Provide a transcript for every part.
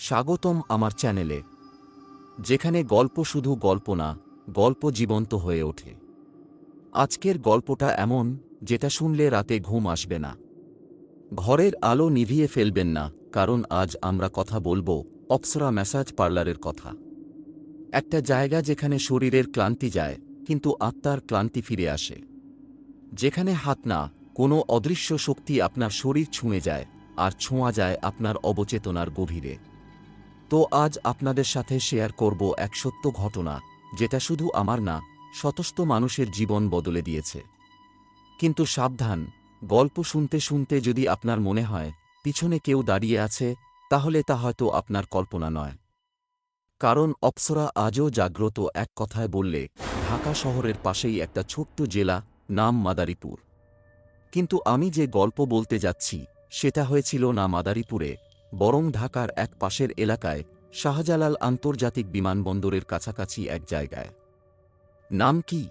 স্বাগতম আমার চ্যানেলে, যেখানে গল্প শুধু গল্প না, গল্প জীবন্ত হয়ে ওঠে। আজকের গল্পটা এমন, যেটা শুনলে রাতে ঘুম আসবে না। ঘরের আলো নিভিয়ে ফেলবেন না, কারণ আজ আমরা কথা বলব অপ্সরা ম্যাসাজ পার্লারের কথা। একটা জায়গা যেখানে শরীরের ক্লান্তি যায়, কিন্তু আত্মার ক্লান্তি ফিরে আসে। যেখানে হাত না, কোনো অদৃশ্য শক্তি আপনার শরীর ছুঁয়ে যায়, আর ছোঁয়া যায় আপনার অবচেতনার গভীরে। তো আজ আপনাদের সাথে শেয়ার করব এক সত্য ঘটনা, যেটা শুধু আমার না শতস্থ মানুষের জীবন বদলে দিয়েছে। কিন্তু সাবধান, গল্প শুনতে শুনতে যদি আপনার মনে হয়, পিছনে কেউ দাঁড়িয়ে আছে, তাহলে তা হয়তো আপনার কল্পনা নয়। কারণ অপ্সরা আজও জাগ্রত এক কথায় বললে, ঢাকা শহরের পাশেই একটা ছোট্ট জেলা, নাম মাদারীপুর। কিন্তু আমি যে গল্প বলতে যাচ্ছি, সেটা হয়েছিল না মাদারীপুরে বরং ঢাকার এক পাশের এলাকায় শাহজালাল আন্তর্জাতিক বিমানবন্দরের কাছাকাছি এক জায়গায়। নাম কি?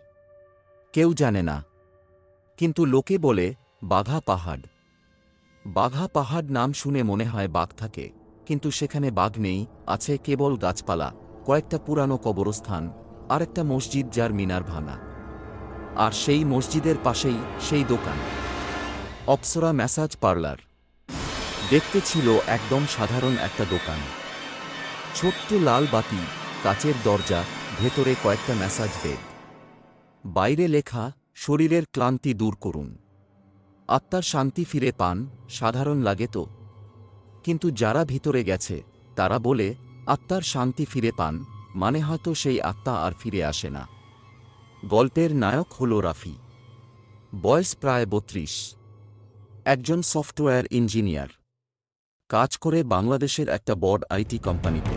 কেউ জানে না। কিন্তু লোকে বলে, বাঘা পাহাড়। বাঘা পাহাড় নাম শুনে মনে হয় বাঘ থাকে, কিন্তু সেখানে বাঘ নেই, আছে কেবল গাছপালা, কয়েকটা পুরানো কবরস্থান আর একটা মসজিদ যার মিনার ভাঙা। আর সেই মসজিদের পাশেই সেই দোকান। Apsara massage parlour. দেখতে ছিল একদম সাধারণ একটা দোকান। ছোট্ট লাল বাতি, কাচের দরজা, ভেতরে কয়েকটা ম্যাসাজ বেড। বাইরে লেখা, শরীরের ক্লান্তি দূর করুন। আত্মার শান্তি ফিরে পান, সাধারণ লাগে তো। কিন্তু যারা ভিতরে গেছে, তারা বলে, আত্মার শান্তি ফিরে পান মানে হয়তো সেই আত্মা আর ফিরে আসে না। গল্পের নায়ক হল রাফি। বয়স প্রায় বত্রিশ। একজন সফটওয়্যার ইঞ্জিনিয়ার। কাজ করে বাংলাদেশের একটা বড় আইটি কোম্পানিতে।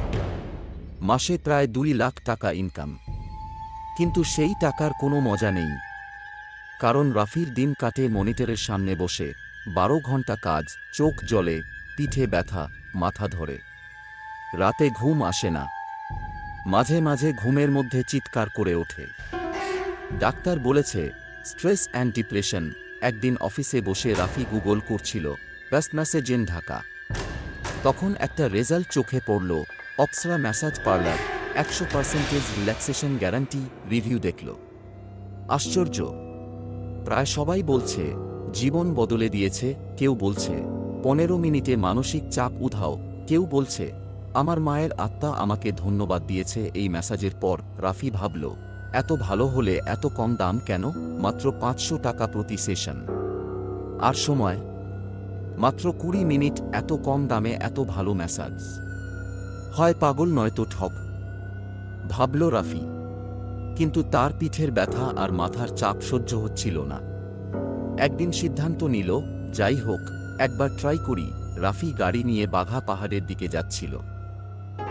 মাসে প্রায় দুই লাখ টাকা ইনকাম কিন্তু সেই টাকার কোনো মজা নেই। কারণ রাফির দিন কাটে মনিটরের সামনে বসে, বারো ঘণ্টা কাজ, চোখ জলে পিঠে ব্যথা, মাথা ধরে। রাতে ঘুম আসে না। মাঝে মাঝে ঘুমের মধ্যে চিৎকার করে ওঠে। ডাক্তার বলেছে, স্ট্রেস অ্যান্ড ডিপ্রেশন। একদিন অফিসে বসে রাফি গুগল করছিল প্যাসম্যাসেজেন ঢাকা। তখন একটা রেজাল্ট চোখে পড়ল। অপসরা ম্যাসাজ পার্লার, একশো পার্সেন্টেজ রিল্যাক্সেশন গ্যারান্টি রিভিউ দেখল। আশ্চর্য। প্রায় সবাই বলছে, জীবন বদলে দিয়েছে, কেউ বলছে, পনেরো মিনিটে মানসিক চাপ উধাও, কেউ বলছে, আমার মায়ের আত্মা আমাকে ধন্যবাদ দিয়েছে এই ম্যাসাজের পর, রাফি ভাবল, এত ভালো হলে এত কম দাম কেন? মাত্র পাঁচশো টাকা প্রতি সেশন। আর সময় মাত্র কুড়ি মিনিট এত কম দামে এত ভালো ম্যাসাজ। হয় পাগল নয়তো ঠক ভাবল রাফি। কিন্তু তার পিঠের ব্যথা আর মাথার চাপ সহ্য হচ্ছিল না। একদিন সিদ্ধান্ত নিল, যাই হোক, একবার ট্রাই করি, রাফি গাড়ি নিয়ে বাঘা পাহাড়ের দিকে যাচ্ছিল।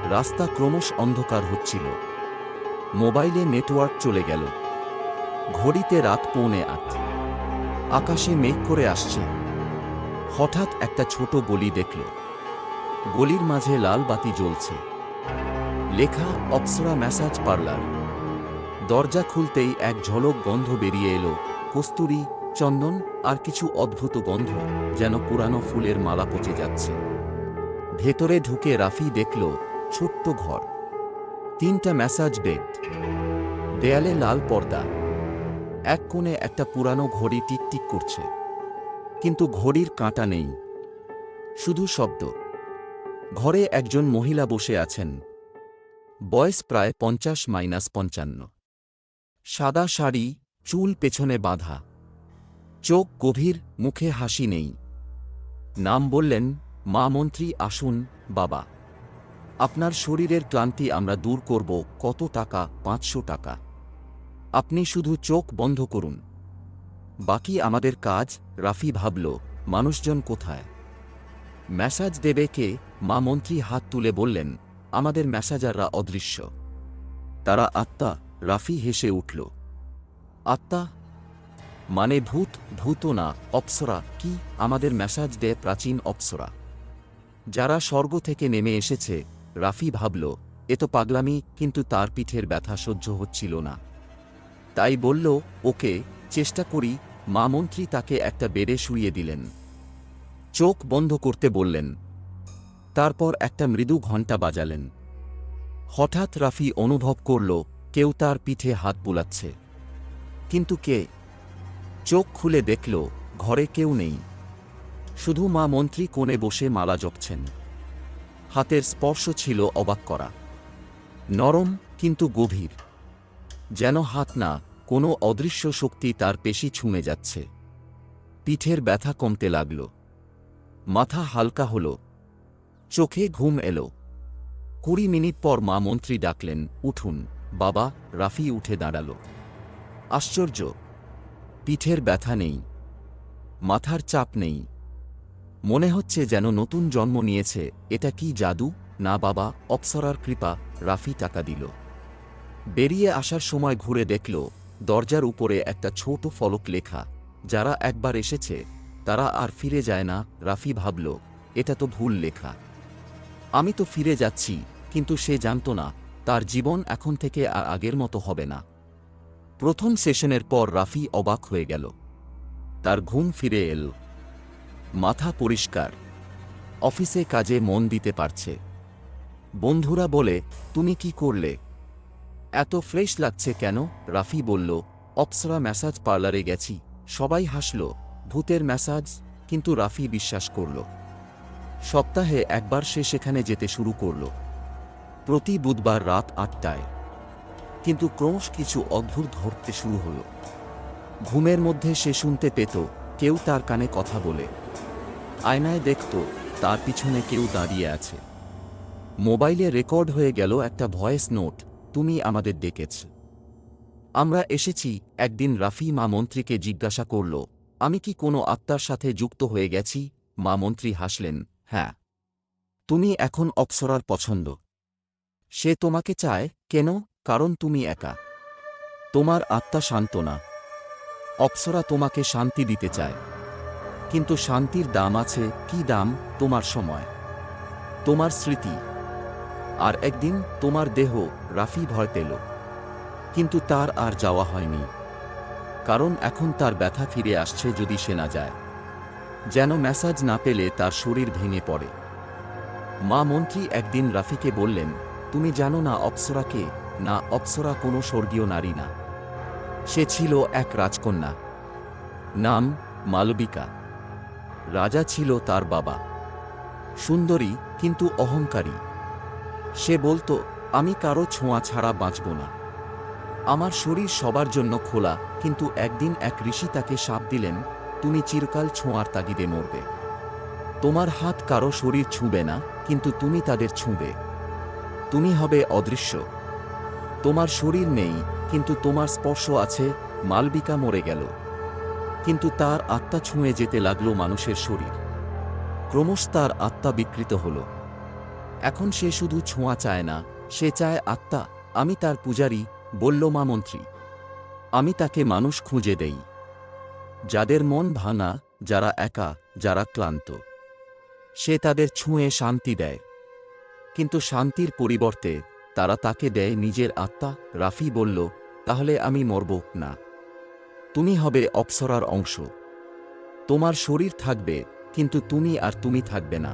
রাস্তা ক্রমশ অন্ধকার হচ্ছিল। মোবাইলে নেটওয়ার্ক চলে গেল। ঘড়িতে রাত পৌনে আট। আকাশে মেঘ করে আসছে। হঠাৎ একটা ছোট গলি দেখল। গলির মাঝে লাল বাতি জ্বলছে। লেখা অপ্সরা ম্যাসাজ পার্লার। দরজা খুলতেই এক ঝলক গন্ধ বেরিয়ে এলো। কস্তুরি, চন্দন আর কিছু অদ্ভুত গন্ধ যেন পুরানো ফুলের মালা পচে যাচ্ছে। ভেতরে ঢুকে রাফি দেখল ছোট্ট ঘর। তিনটা ম্যাসাজ বেড। দেয়ালে লাল পর্দা। এক কোণে একটা পুরানো ঘড়ি টিকটিক করছে। কিন্তু ঘড়ির কাঁটা নেই। শুধু শব্দ। ঘরে একজন মহিলা বসে আছেন। বয়স প্রায় পঞ্চাশ মাইনাস পঞ্চান্ন। সাদা শাড়ি, চুল পেছনে বাঁধা। চোখ গভীর, মুখে হাসি নেই। নাম বললেন, মা মন্ত্রী, আসুন, বাবা। আপনার শরীরের ক্লান্তি আমরা দূর করব কত টাকা? পাঁচশো টাকা। আপনি শুধু চোখ বন্ধ করুন। বাকি আমাদের কাজ, রাফি ভাবল, মানুষজন কোথায়? ম্যাসাজ দেবে কে? মা মন্ত্রী হাত তুলে বললেন, আমাদের ম্যাসাজাররা অদৃশ্য। তারা আত্মা, রাফি হেসে উঠল। আত্মা? মানে ভূত? ভূত না, অপ্সরা। কি? আমাদের ম্যাসাজ দেয় প্রাচীন অপ্সরা। যারা স্বর্গ থেকে নেমে এসেছে, রাফি ভাবল, এ তো পাগলামি, কিন্তু তার পিঠের ব্যথা সহ্য হচ্ছিল না। তাই বলল, ওকে চেষ্টা করি মা মন্ত্রী তাকে একটা বেডে শুইয়ে দিলেন। চোখ বন্ধ করতে বললেন। তারপর একটা মৃদু ঘণ্টা বাজালেন। হঠাৎ রাফি অনুভব করল, কেউ তার পিঠে হাত বুলাচ্ছে। কিন্তু কে? চোখ খুলে দেখল, ঘরে কেউ নেই। শুধু মা মন্ত্রী কোণে বসে মালা জপছেন। হাতের স্পর্শ ছিল অবাক করা। নরম, কিন্তু গভীর। যেন হাত না কোনো অদৃশ্য শক্তি তার পেশি ছুঁয়ে যাচ্ছে। পিঠের ব্যথা কমতে লাগল। মাথা হালকা হল। চোখে ঘুম এলো। কুড়ি মিনিট পর মা মন্ত্রী ডাকলেন, উঠুন। বাবা রাফি উঠে দাঁড়াল। আশ্চর্য! পিঠের ব্যথা নেই। মাথার চাপ নেই। মনে হচ্ছে যেন নতুন জন্ম নিয়েছে। এটা কি জাদু? না বাবা, অপ্সরার কৃপা, রাফি টাকা দিল। বেরিয়ে আসার সময় ঘুরে দেখল দরজার উপরে একটা ছোট ফলক লেখা, যারা একবার এসেছে, তারা আর ফিরে যায় না, রাফি ভাবল, এটা তো ভুল লেখা। আমি তো ফিরে যাচ্ছি, কিন্তু সে জানত না, তার জীবন এখন থেকে আর আগের মতো হবে না। প্রথম সেশনের পর রাফি অবাক হয়ে গেল। তার ঘুম ফিরে এল। মাথা পরিষ্কার। অফিসে কাজে মন দিতে পারছে। বন্ধুরা বলে, তুমি কি করলে? এত ফ্রেশ লাগছে কেন? রাফি বলল, অপসরা ম্যাসাজ পার্লারে গেছি। সবাই হাসল, ভূতের ম্যাসাজ? কিন্তু রাফি বিশ্বাস করল। সপ্তাহে একবার সে সেখানে যেতে শুরু করল। প্রতি বুধবার রাত আটটায়। কিন্তু ক্রমশ কিছু অদ্ভুত ধরতে শুরু হল। ঘুমের মধ্যে সে শুনতে পেত, কেউ তার কানে কথা বলে। আয়নায় দেখত, তার পিছনে কেউ দাঁড়িয়ে আছে। মোবাইলে রেকর্ড হয়ে গেল একটা ভয়েস নোট। তুমি আমাদের ডেকেছ। আমরা এসেছি, একদিন রাফি মা মন্ত্রীকে জিজ্ঞাসা করল, আমি কি কোনো আত্মার সাথে যুক্ত হয়ে গেছি? মা মন্ত্রী হাসলেন হ্যাঁ। তুমি এখন অপ্সরার পছন্দ। সে তোমাকে চায়, কেন? কারণ তুমি একা। তোমার আত্মা শান্ত না। অপ্সরা তোমাকে শান্তি দিতে চায়। কিন্তু শান্তির দাম আছে, কি দাম? তোমার সময়। তোমার স্মৃতি। আর একদিন তোমার দেহ রাফি ভয় পেল, কিন্তু তার আর যাওয়া হয়নি, কারণ এখন তার ব্যথা ফিরে আসছে যদি সে না যায়, যেন ম্যাসাজ না পেলে তার শরীর ভেঙে পড়ে। মা মন্ত্রী একদিন রাফিকে বললেন, তুমি জানো না অপ্সরাকে না, অপ্সরা কোনো স্বর্গীয় নারী না। সে ছিল এক রাজকন্যা। নাম মালবিকা। রাজা ছিল তার বাবা। সুন্দরী, কিন্তু অহংকারী। সে বলতো আমি কারও ছোঁয়া ছাড়া বাঁচব না। আমার শরীর সবার জন্য খোলা, কিন্তু একদিন এক ঋষি তাকে সাপ দিলেন, তুমি চিরকাল ছোঁয়ার তাগিদে মরবে। তোমার হাত কারও শরীর ছুঁবে না, কিন্তু তুমি তাদের ছুঁবে। তুমি হবে অদৃশ্য। তোমার শরীর নেই, কিন্তু তোমার স্পর্শ আছে, মালবিকা মরে গেল। কিন্তু তার আত্মা ছুঁয়ে যেতে লাগল মানুষের শরীর। ক্রমশ তার আত্মা বিকৃত হল। এখন সে শুধু ছোঁয়া চায় না সে চায় আত্মা, আমি তার পূজারি, বলল মা মন্ত্রী, আমি তাকে মানুষ খুঁজে দেই। যাদের মন ভাঙা, যারা একা, যারা ক্লান্ত, সে তাদের ছুঁয়ে শান্তি দেয়। কিন্তু শান্তির পরিবর্তে তারা তাকে দেয় নিজের আত্মা, রাফি বলল, তাহলে আমি মরব না। তুমি হবে অপ্সরার অংশ। তোমার শরীর থাকবে, কিন্তু তুমি আর তুমি থাকবে না।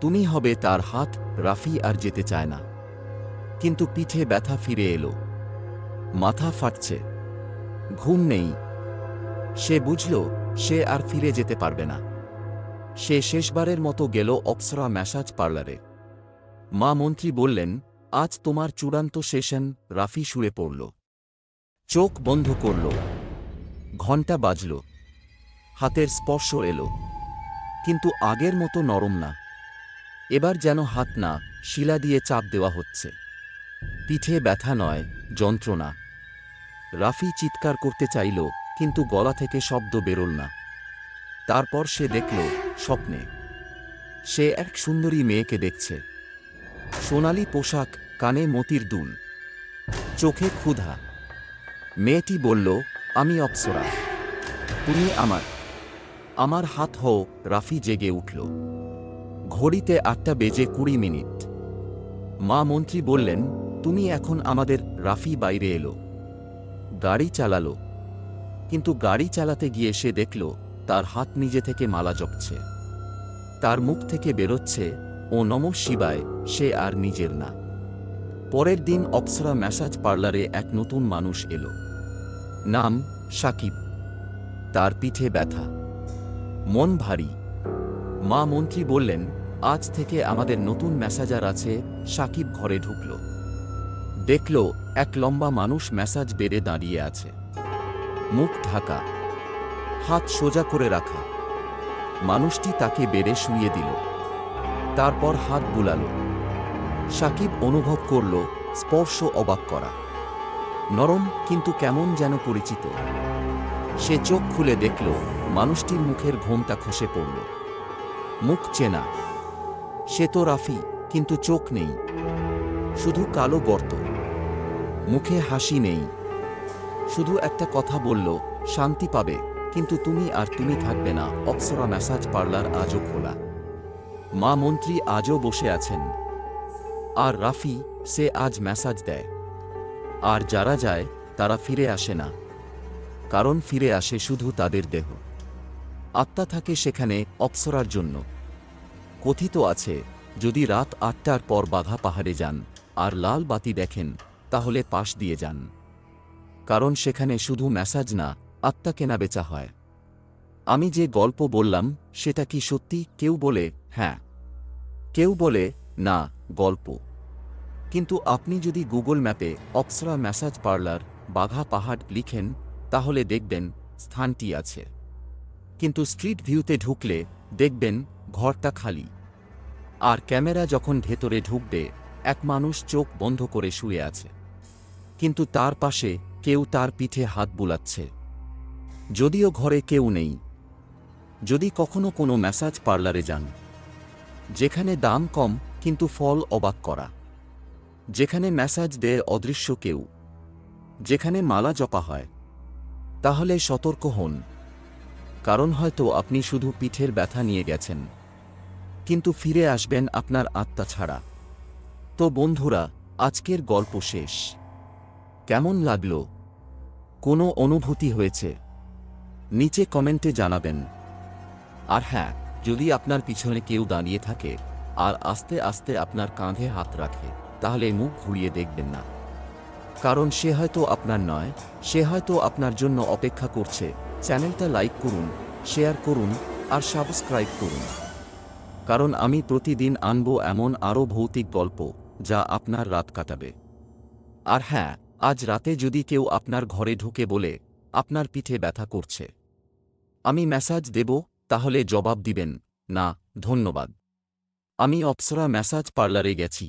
তুমি হবে তার হাত, রাফি আর যেতে চায় না। কিন্তু পিঠে ব্যথা ফিরে এলো। মাথা ফাটছে। ঘুম নেই। সে বুঝল, সে আর ফিরে যেতে পারবে না। সে শেষবারের মতো গেল অপ্সরা ম্যাসাজ পার্লারে। মা মন্ত্রী বললেন, আজ তোমার চূড়ান্ত সেশন, রাফি শুয়ে পড়ল। চোখ বন্ধ করল। ঘণ্টা বাজল। হাতের স্পর্শ এলো। কিন্তু আগের মতো নরম না। এবার যেন হাত না, শিলা দিয়ে চাপ দেওয়া হচ্ছে। পিঠে ব্যথা নয়, যন্ত্রণা। রাফি চিৎকার করতে চাইল, কিন্তু গলা থেকে শব্দ বেরোল না। তারপর সে দেখল স্বপ্নে। সে এক সুন্দরী মেয়েকে দেখছে। সোনালি পোশাক, কানে মতির দুল। চোখে ক্ষুধা। মেয়েটি বলল, আমি অপ্সরা। তুমি আমার। আমার হাত হও, রাফি জেগে উঠল। ঘড়িতে আটটা বেজে কুড়ি মিনিট। মা মন্ত্রী বললেন তুমি এখন আমাদের রাফি বাইরে এলো। গাড়ি চালালো। কিন্তু গাড়ি চালাতে গিয়ে সে দেখল, তার হাত নিজে থেকে মালা জপছে। তার মুখ থেকে বেরোচ্ছে, ও নম শিবায়, সে আর নিজের না। পরের দিন অপ্সরা ম্যাসাজ পার্লারে এক নতুন মানুষ এলো। নাম সাকিব। তার পিঠে ব্যথা। মন ভারী। মা মন্ত্রী বললেন, আজ থেকে আমাদের নতুন ম্যাসাজার আছে, সাকিব ঘরে ঢুকল। দেখল এক লম্বা মানুষ ম্যাসাজ বেড়ে দাঁড়িয়ে আছে। মুখ ঢাকা, হাত সোজা করে রাখা। মানুষটি তাকে বেড়ে শুইয়ে দিল। তারপর হাত বুলাল। সাকিব অনুভব করল, স্পর্শ অবাক করা। নরম কিন্তু কেমন যেন পরিচিত। সে চোখ খুলে দেখল, মানুষটির মুখের ঘোমটা খসে পড়ল। মুখ চেনা। সে তো রাফি, কিন্তু চোখ নেই। শুধু কালো গর্ত। মুখে হাসি নেই। শুধু একটা কথা বলল, শান্তি পাবে, কিন্তু তুমি আর তুমি থাকবে না, অপ্সরা ম্যাসাজ পার্লার আজও খোলা। মা মন্ত্রী আজও বসে আছেন। আর রাফি, সে আজ ম্যাসাজ দেয়। আর যারা যায়, তারা ফিরে আসে না। কারণ ফিরে আসে শুধু তাদের দেহ। আত্মা থাকে সেখানে অপ্সরার জন্য। কথিত আছে, যদি রাত আটটার পর বাঘা পাহাড়ে যান, আর লাল বাতি দেখেন তাহলে পাশ দিয়ে যান। কারণ সেখানে শুধু ম্যাসাজ না, আত্মা কেনা বেচা হয়। আমি যে গল্প বললাম, সেটা কি সত্যি? কেউ বলে হ্যাঁ। কেউ বলে, না, গল্প। কিন্তু আপনি যদি গুগল ম্যাপে অপ্সরা ম্যাসাজ পার্লার, বাঘা পাহাড় লিখেন, তাহলে দেখবেন স্থানটি আছে। কিন্তু স্ট্রিট ভিউতে ঢুকলে দেখবেন ঘরটা খালি। আর ক্যামেরা যখন ভেতরে ঢুকবে, এক মানুষ চোখ বন্ধ করে শুয়ে আছে। কিন্তু তার পাশে কেউ তার পিঠে হাত বুলাচ্ছে। যদিও ঘরে কেউ নেই। যদি কখনো কোনো ম্যাসাজ পার্লারে যান। যেখানে দাম কম, কিন্তু ফল অবাক করা। যেখানে ম্যাসাজ দেয় অদৃশ্য কেউ। যেখানে মালা জপা হয়। তাহলে সতর্ক হন। কারণ হয়তো আপনি শুধু পিঠের ব্যথা নিয়ে গেছেন। কিন্তু ফিরে আসবেন আপনার আত্মা ছাড়া। তো বন্ধুরা, আজকের গল্প শেষ। কেমন লাগল? কোনো অনুভূতি হয়েছে? নিচে কমেন্টে জানাবেন। আর হ্যাঁ যদি আপনার পিছনে কেউ দাঁড়িয়ে থাকে আর আস্তে আস্তে আপনার কাঁধে হাত রাখে, তাহলে মুখ ঘুরিয়ে দেখবেন না। কারণ সে হয়তো আপনার নয়, সে হয়তো আপনার জন্য অপেক্ষা করছে। চ্যানেলটা লাইক করুন, শেয়ার করুন আর সাবস্ক্রাইব করুন। কারণ আমি প্রতিদিন আনব এমন আরও ভৌতিক গল্প যা আপনার রাত কাটাবে। আর হ্যাঁ আজ রাতে যদি কেউ আপনার ঘরে ঢুকে বলে, আপনার পিঠে ব্যথা করছে। আমি ম্যাসাজ দেব, তাহলে জবাব দিবেন, না, ধন্যবাদ। আমি অপসরা ম্যাসাজ পার্লারে গেছি।